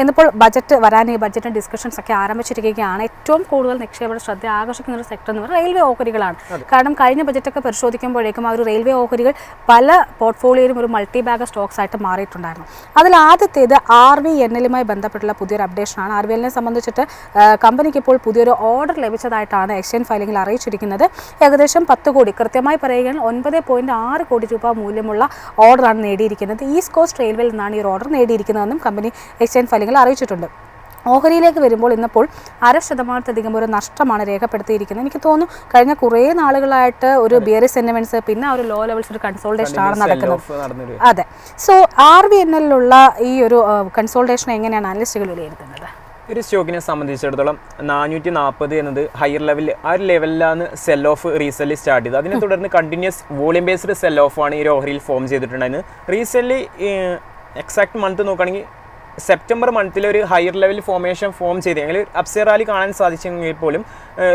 ഇന്നിപ്പോൾ ബജറ്റ് വരാൻ ഈ ബജറ്റിന് ഡിസ്കഷൻസ് ഒക്കെ ആരംഭിച്ചിരിക്കുകയാണ്. ഏറ്റവും കൂടുതൽ നിക്ഷേപകരുടെ ശ്രദ്ധ ആകർഷിക്കുന്ന ഒരു സെക്ടർ എന്ന് പറയുന്നത് റെയിൽവേ ഓഹരികളാണ്. കാരണം കഴിഞ്ഞ ബജറ്റൊക്കെ പരിശോധിക്കുമ്പോഴേക്കും ആ ഒരു റെയിൽവേ ഓഹരികൾ പല പോർട്ട്ഫോളിയോയിലും ഒരു മൾട്ടി ബാഗ് സ്റ്റോക്സ് ആയിട്ട് മാറിയിട്ടുണ്ടായിരുന്നു. അതിൽ ആദ്യത്തേത് ആർ വി എൻ എല്ലുമായി ബന്ധപ്പെട്ടുള്ള പുതിയൊരു അപ്ഡേഷനാണ് ആർ വി എല്ലിനെ സംബന്ധിച്ചിട്ട് കമ്പനിക്ക് ഇപ്പോൾ പുതിയൊരു ഓർഡർ ലഭിച്ചതായിട്ടാണ് എക്സ്ചേഞ്ച് ഫയലിംഗിൽ അറിയിച്ചിരിക്കുന്നത്. ഏകദേശം പത്ത് കോടി കൃത്യമായി പറയുകയാണെങ്കിൽ ഒൻപത് പോയിന്റ് ആറ് കോടി രൂപ മൂല്യമുള്ള ഓർഡറാണ് നേടിയിരിക്കുന്നത്. ഈസ്റ്റ് കോസ്റ്റ് റെയിൽവേയിൽ നിന്നാണ് ഈ ഒരു ഓർഡർ നേടിയിരിക്കുന്നതെന്നും കമ്പനി എക്സ്ചേഞ്ച് ഫയലിംഗിൽ അറിയിച്ചിട്ടുണ്ട്. ഓഹരിയിലേക്ക് വരുമ്പോൾ ഇന്നിപ്പോൾ അര ശതമാനത്തിലധികം ഒരു നഷ്ടമാണ് രേഖപ്പെടുത്തിയിരിക്കുന്നത്. എനിക്ക് തോന്നുന്നു കഴിഞ്ഞ കുറേ നാളുകളായിട്ട് ഒരു ബിയറി സെന്റിമെന്റ്സ് പിന്നെ ആ ഒരു ലോ ലെവൽസ് ഒരു കൺസോൾട്ടേഷൻ ആണ് നടക്കുന്നത്. അതെ. സോ ആർ ബി എൻ എല്ലിലുള്ള ഈ ഒരു കൺസോൾട്ടേഷൻ എങ്ങനെയാണ് അനലിസ്റ്റുകൾ വിലയിരുത്തുന്നത്? ഒരു സ്റ്റോക്കിനെ സംബന്ധിച്ചിടത്തോളം നാനൂറ്റി നാൽപ്പത് എന്നത് ഹയർ ലെവൽ ആ ഒരു ലെവലിലാണ് സെൽ ഓഫ് റീസെല്ലി സ്റ്റാർട്ട് ചെയ്തത്. അതിനെ തുടർന്ന് continuous volume based sell off ആണ് ഈ ഓഹരിയിൽ ഫോം ചെയ്തിട്ടുണ്ടായിരുന്നത്. റീസെല്ലി എക്സാക്ട് മന്ത് നോക്കുകയാണെങ്കിൽ സെപ്റ്റംബർ മന്തിൽ ഒരു ഹയർ ലെവൽ ഫോമേഷൻ ഫോം ചെയ്ത്. അല്ലെങ്കിൽ അപ്സെ റാലി കാണാൻ സാധിച്ചെങ്കിൽ പോലും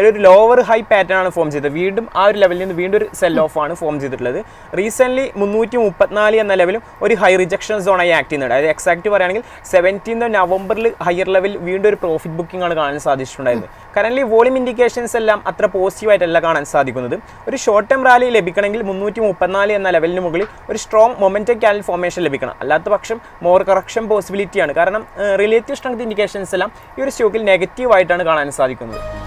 ഒരു ലോവർ ഹൈ പാറ്റേൺ ആണ് ഫോം ചെയ്തത്. വീണ്ടും ആ ഒരു ലെവലിൽ നിന്ന് വീണ്ടും ഒരു സെൽ ഓഫ് ആണ് ഫോം ചെയ്തിട്ടുള്ളത്. റീസെന്റ്ലി മുന്നൂറ്റി മുപ്പത്തിനാല് എന്ന ലെവലും ഒരു ഹൈ റിജക്ഷൻ സോണായി ആക്ട് ചെയ്യുന്നുണ്ട്. അതായത് എക്സാക്ട് പറയുകയാണെങ്കിൽ സെവന്റീൻ നവംബറിൽ ഹയർ ലെവൽ വീണ്ടും ഒരു പ്രോഫിറ്റ് ബുക്കിംഗ് ആണ് കാണാൻ സാധിച്ചിട്ടുണ്ടായിരുന്നത്. കറന്റ് വോളിയം ഇൻഡിക്കേഷൻസ് എല്ലാം അത്ര പോസിറ്റീവായിട്ടല്ല കാണാൻ സാധിക്കുന്നത്. ഒരു ഷോർട്ട് ടേം റാലി ലഭിക്കണമെങ്കിൽ മുന്നൂറ്റി മുപ്പത്തിനാല് എന്ന ലെവലിന് മുകളിൽ ഒരു സ്ട്രോങ് മൊമെന്റം ക്യാനൽ ഫോർമേഷൻ ലഭിക്കണം. അല്ലാത്ത പക്ഷം മോർ കറക്ഷൻ പോസിബിലിറ്റിയാണ് കാരണം റിലേറ്റീവ് സ്ട്രെങ്ത് ഇൻഡിക്കേഷൻസ് എല്ലാം ഈ ഒരു സ്റ്റോക്കിൽ നെഗറ്റീവ് ആയിട്ടാണ് കാണാൻ സാധിക്കുന്നത്.